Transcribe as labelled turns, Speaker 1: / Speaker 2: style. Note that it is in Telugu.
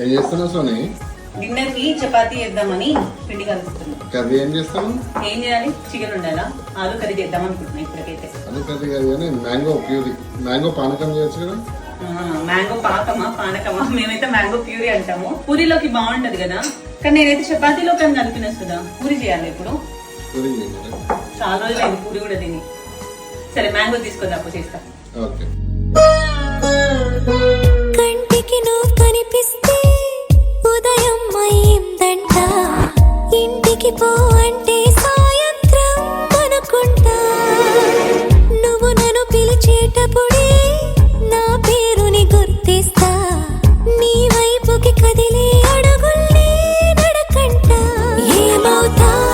Speaker 1: ఏం చేస్తున్నావు సోని?
Speaker 2: డిన్నర్కి చపాతీ చేద్దామని పిండి కలుపుతున్నా.
Speaker 1: కర్రీ ఏం చేస్తాను
Speaker 2: ఏం చేయాలి? చికెన్ ఉండాలా? ఆలు కర్రీ చేద్దాం అనుకుంటున్నా ఇప్పటికైతే.
Speaker 1: అది కర్రీ కాదు కానీ మ్యాంగో ప్యూరీ. మ్యాంగో పానకం చేయొచ్చు కదా?
Speaker 2: మ్యాంగో పాకమా పానకమా? మేమైతే మ్యాంగో ప్యూరీ అంటాము. పూరీలోకి బాగుంటది కదా? కానీ నేనైతే చపాతీలో కానీ కలిపిన సుధా. పూరి చేయాలి ఇప్పుడు.
Speaker 1: చేయాలి.
Speaker 2: చాలా రోజులు పూరి కూడా తిని. సరే మ్యాంగో తీసుకొని అప్పు చేస్తా.
Speaker 1: ఓకే.
Speaker 3: పో సాయంత్రం అనుకుంటా. నువ్వు నన్ను నా పేరుని గుర్తిస్తా. నీ వైపుకి కదిలే అడుగుల్ని నడకంట. ఏమవుతా?